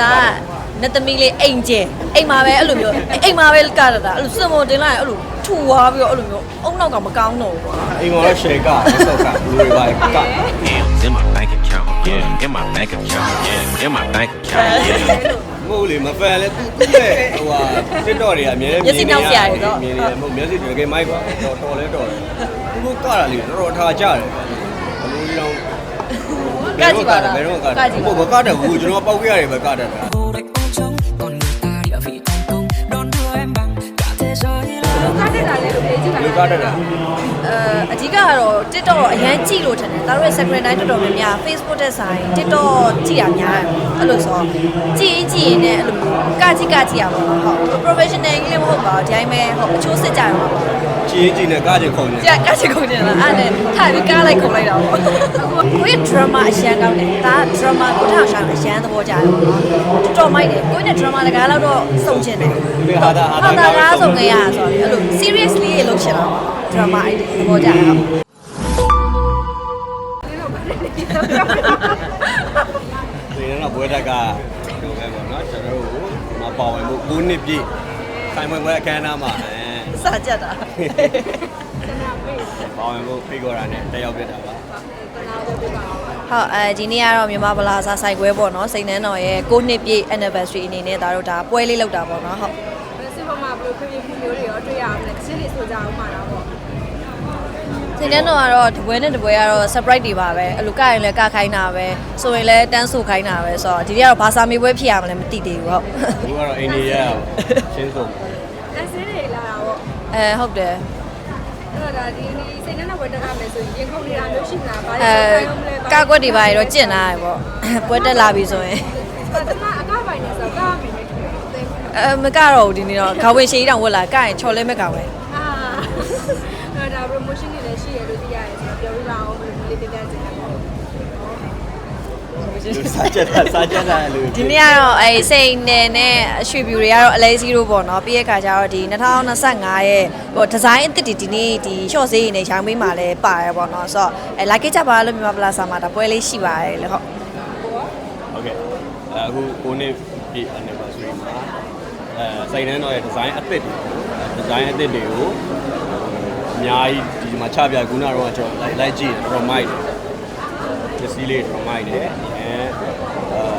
ဒါကနတ်သမီးလေးအိမ်ကျဲအိမ်မှာပဲအဲ့လိုမျိုးအိမ်မှာပဲကရတာအဲ့လိုစင်မွန်တင်လိုက်ရင်အဲ့လိုထူသွားပြီးတော့အဲ့လိုမျိုးအုံနောက်ကမကောင်းတော့ဘူးကွာ အိမ်ကောင်လည်း share ကဆောက်ကလူတွေပါက Yeah, in my bank account. Yeah, in my bank account. Yeah, in my bank account. Yeah. မဟုတ်လေမဖန်လဲသူသူ့ရဲ့ဟိုဟာ TikTok တွေကအများကြီးမြင်နေရမြင်နေရမဟုတ်မျက်စိတွေကမိုက်ကွာတော်တော်လဲတော်တယ်သူကကတာလေတော်တော်ထားကြတယ်ဘလူးကြီးတော့ ဘယ်တော့ကတာဘုဘကတာဘူးကျွန်တော်ပောက်ခဲ့ရတယ်ပဲကတာတာ vô địch လည်းလို့လေ့ကြည့်ပါလူကတာတာအဲအဓိကကတော့ TikTok တော့အရန်ကြည့်လို့ထင်တယ်ဒါတို့ရဲ့ secret night တော်တော်များများ Facebook တဲ့ဆိုင် TikTok ကြည့်ရများတယ်အဲ့လိုဆိုကြည့်ရင်ကြည့်ရင်လည်းအဲ့လိုကကြည့်ကကြည့်ရပါတော့ဟုတ် professional ကြီးလည်းမဟုတ်ပါဘူးဒီတိုင်းပဲဟုတ်အချိုးစစ်ကြရမှာပါကြည်ကြည်နဲ့ကကြခုံနေကြကချင်ကုန်တယ်လားအဲ့နဲ့ထားပြီးကားလိုက်ကုန်လိုက်တာပေါ့ကိုရဲ့ drama အရန်ကောင်းတယ်ဒါ drama ကိုထားရှာအရန်သဘောကျတယ်တော်တော်မိုက်တယ်ကိုရဲ့ drama တကားတော့တော့စုံချင်တယ်ဒီဟာတာဟာဟာတာတာကားစုံခဲ့ရဆိုတော့အဲ့လို seriously ရေလုပ်ချင်တာပေါ့ drama အဲ့ဒီသဘောကျတာဒီနေ့တော့ဘွဲတက်ကဟိုပဲပေါ့နော်ကျွန်တော်တို့မပါဝင်ဘူး9နှစ်ပြည့်ဆိုင်ဝင်ပွဲအခမ်းအနားမှာအဲစာကြက်တာပါဝင်ဖို့ဖိတ်ခေါ်တာနဲ့တက်ရောက်ပြတာပါဟုတ်အဲဒီနေ့ကတော့မြန်မာဗလာစာဆိုင်ခွဲပေါ့နော်စိန်နှန်းတော်ရဲ့6နှစ်ပြည့် anniversary အနေနဲ့ဒါတို့ဒါပွဲလေးလုပ်တာပေါ့နော်ဟုတ် စင်ပေါ်မှာဘယ်လိုဖြစ်ဖြစ်မျိုးတွေရောတွေ့ရအောင်လဲတစ်ချက်လေးဆိုကြအောင်မှာတော့ပေါ့စိန်နှန်းတော်ကတော့တပွဲနဲ့တပွဲကတော့ surprise တွေပါပဲအလူကရင်လည်းကခိုင်းတာပဲဆိုရင်လည်းတန်းဆူခိုင်းတာပဲဆိုတော့ဒီနေ့ကတော့ဘာစာမေးပွဲဖြစ်ရမလဲမသိသေးဘူးဟုတ်သူကတော့အိန္ဒိယရှင်းဆုံးလက်စင်းတွေလာတာပေါ့အဲဟုတ်တယ်အဲ့တော့ဒါဒီဒီစိတ်နဲ့ဝတ်တက်ရမယ်ဆိုရင်ရင်ခုန်နေတာမျိုးရှိမလားဘာအဲလို့ဆိုင်အောင်လဲကားကွက်တွေပါရတော့ကျင့်လာရပေါ့ပွဲတက်လာပြီဆိုရင်ပထမအကားပို အဲမကတော့ဘူးဒီနေ့တော့ခေါင်းဝင်ရှည်တောင်ဝက်လာကရင်ချော်လဲမဲ့ကောင်ပဲအာအဲ့ဒါ promotion တွေလည်းရှိရလို့သိရတယ်ဆိုတော့ပြောပြပါအောင်ဘယ်လိုလေးပြပြချင်တယ်ပေါ့လူစားချက်တာစားချက်တာလူဒီနေ့ကတော့အဲစိန်နယ်နဲ့အရွှေပြူတွေကတော့အလဲစီတို့ပေါ့နော်ပြီးရဲ့ခါကျတော့ဒီ2025ရဲ့ဟိုဒီဇိုင်းအသစ်တွေဒီနေ့ဒီ short ဈေးရင်းနဲ့ရောင်းပေးမှလည်းပါတယ်ပေါ့နော်ဆိုတော့အဲ like ကြပါလို့မြန်မာပလာစာမှာဒါပွဲလေးရှိပါတယ်လေဟုတ်ဟုတ်ကဲ့အခု9နှစ်ပြည့် anniversary မှာ အဲစိတ်နှန်းတော်ရဲ့ design အသစ်တွေ design အသစ်တွေကိုအများကြီးဒီမှာချပြခုနကတော့ကျွန်တော်လိုက်လိုက်ကြည့်တယ်တော့မိုက်တယ်ပစ္စည်းလေးတော့မိုက်တယ်အဲ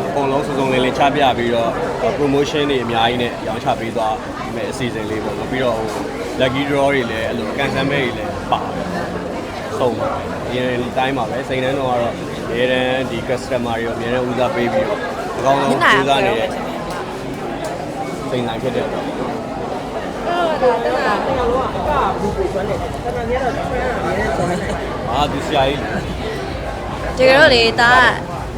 အကုန်လုံးစုံစုံလင်လင်ချပြပြီးတော့ promotion တွေအများကြီးနဲ့ရောင်းချပေးသွားမယ်အစီအစဉ်လေးပေါ့နော်ပြီးတော့ဟို lucky draw တွေလည်းအဲ့လို cancel မဲ့တွေလည်းပါတယ်ဆုံးပါဒီတိုင်းမှာပဲစိတ်နှန်းတော့ကတော့အများတန်းဒီ customer တွေရောအများတန်းဦးစားပေးပြီးတော့အကောင်းဆုံးကြိုးစားနေတဲ့ စိတ်နိုင်ဖြစ်တဲ့တော့အာသူဆရာကြီးတကယ်တော့လေဒါက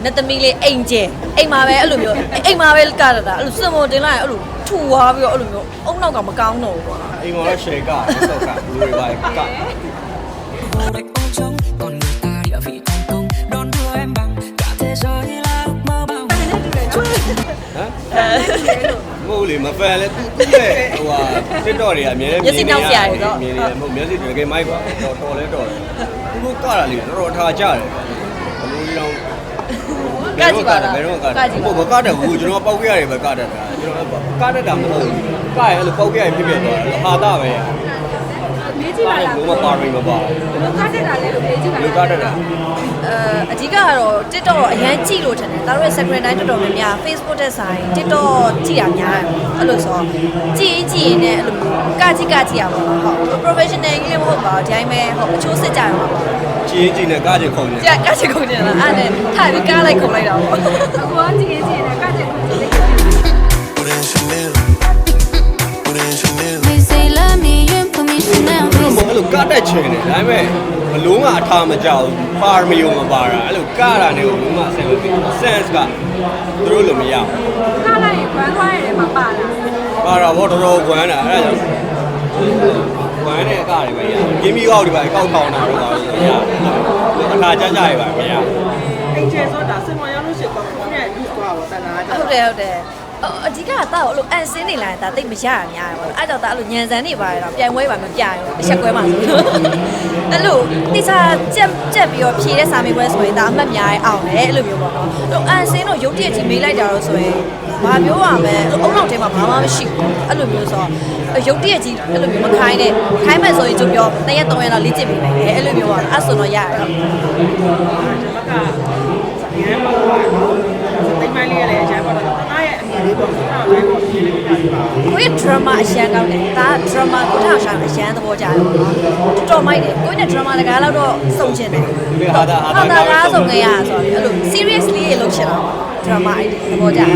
နတ်သမီးလေးအိမ်ကျဲအိမ်မှာပဲအဲ့လိုမျိုးအိမ်မှာပဲကရတာအဲ့လိုစင်မွန်တင်လိုက်ရင်အဲ့လိုထူသွားပြီးတော့အဲ့လိုမျိုးအုံနောက်ကမကောင်းတော့ဘူးကွာအိမ်ကောင်လည်း share ကဆောက်ကလူတွေပါက vô địch ô trống còn người ta địa vị thành công đón đưa em bằng cả thế giới là ước mơ bao ngày ဟ မ်မဟုတ်လေမဖန်လဲသူသူ့ရဲ့ဟိုဟာ TikTok တွေကအများကြီးမြင်နေရမြင်နေရမဟုတ်မျက်စိတွေကမိုက်ကွာတော်တော်လဲတော်တယ်သူကကတာလေတော်တော်ထားကြတယ်ဘလူးကြီးတော့ဘယ်တော့ကတာဘယ်တော့ကတာဘုဘကတာဘူးကျွန်တော်ပောက်ခဲ့ရတယ်ပဲကတာတာကျွန်တော်ကတာတာမဟုတ်ဘူးကရအဲ့လိုပောက်ခဲ့ရဖြစ်ဖြစ်သွားတယ်ဟာတာပဲ လေ့ကြည့်ပါလားဘုမပါရင်မပါကားတက်တာလည်းလို့လေ့ကြည့်ပါလူကတာတာအဲအဓိကကတော့ TikTok တော့အရန်ကြည့်လို့ထင်တယ်ဒါတို့ရဲ့ secret night တော်တော်များများ Facebook တဲ့ဆိုင် TikTok ကြည့်ရများတယ်အဲ့လိုဆိုကြည့်ရင်ကြည့်ရင်လည်းအဲ့လိုကကြည့်ကကြည့်ရပါတော့ဟုတ် professional ကြီးလည်းမဟုတ်ပါဘူးဒီတိုင်းပဲဟုတ်အချိုးစစ်ကြရမှာပါကြည်ကြည်နဲ့ကကြခုံနေကြကချင်ကုန်တယ်လားအဲ့နဲ့ထားပြီးကားလိုက်ကုန်လိုက်တာပေါ့ အကွာကြည့်ရင်ကြည့်ရင်ကားတက်ခုကြည့်လိုက် ကတက်ချင်တယ်ဒါပေမဲ့ဘလုံးကအထားမကြောက်ဘူးပါရမီယုံမပါတာအဲ့လိုကတာနေကိုလုံးဝဆင်မပြေ sense ကသူတို့လိုမရဘူးကားလိုက်ရင်ဘန်းသွားရတယ်မှာပါလားပါတာဘောတော်တော်ကွမ်းတာအဲ့ဒါကြောင့်ကွမ်းတဲ့အကတွေပဲရဂိမ်းမီကောက်တွေပါအကောက်ထောင်းတာတော့ပါလို့ရတယ်အထာကြကြရပါမရအိမ်ကျဲဆိုတာစင်မရောလို့ရှိရင်ဖုန်းနဲ့ use သွားပါတနာကြဟုတ်တယ်ဟုတ်တယ် အအဓိကကတော့အဲ့လိုအန်စင်းနေလာတာတိတ်မရရများတယ်ပေါ့အဲ့တော့ဒါအဲ့လိုညံစမ်းနေပါရတော့ပြိုင်ပွဲပါမပြရင်အချက်ကွဲမှာဆိုအဲ့လိုတိကျကြက်ကြက်ပြီးတော့ဖြေတဲ့စာမေးပွဲဆိုရင်ဒါအမှတ်များရဲ့အောင်တယ်အဲ့လိုမျိုးပေါ့နော်အဲ့အန်စင်းတို့ရုပ်တရက်ကြီးမေးလိုက်တာတော့ဆိုရင်ဘာမျိုးပါပဲအုံနောက်ထဲမှာဘာမှမရှိဘူးအဲ့လိုမျိုးဆိုတော့ရုပ်တရက်ကြီးအဲ့လိုမျိုးမခိုင်းနဲ့ခိုင်းမဲ့ဆိုရင်ကျုပ်ပြောတရက်3ရက်လောက်လေ့ကျင့်ပေးမယ်အဲ့လိုမျိုးပါအဲ့ဆိုတော့ရတယ် ဒီဘက်ကရမ်းပေါ်လာတော့တိတ်မိုင်းလေးရလည်းရမ်းပေါ်လာတော့နားရဲ့အမြင်လေးပေါ့ဆောင်းတိုင်းပေါ့ဒီလေးပြပြပါ ကိုယ့်ရဲ့ drama အရန်ကောင်းတယ်ဒါက drama ကိုထားရှာအရန်သဘောကျတယ်ပေါ့နော်တော်တော်မိုက်တယ်ကိုယ့်ရဲ့ drama တကားလောက်တော့စုံချင်တယ်ဒီဟာတာဟာဟာတာတာကားစုံခဲ့ရဆိုတော့အဲ့လို seriously ရေလုပ်ချင်တာပေါ့ drama အဲ့ဒီသဘောကျတာ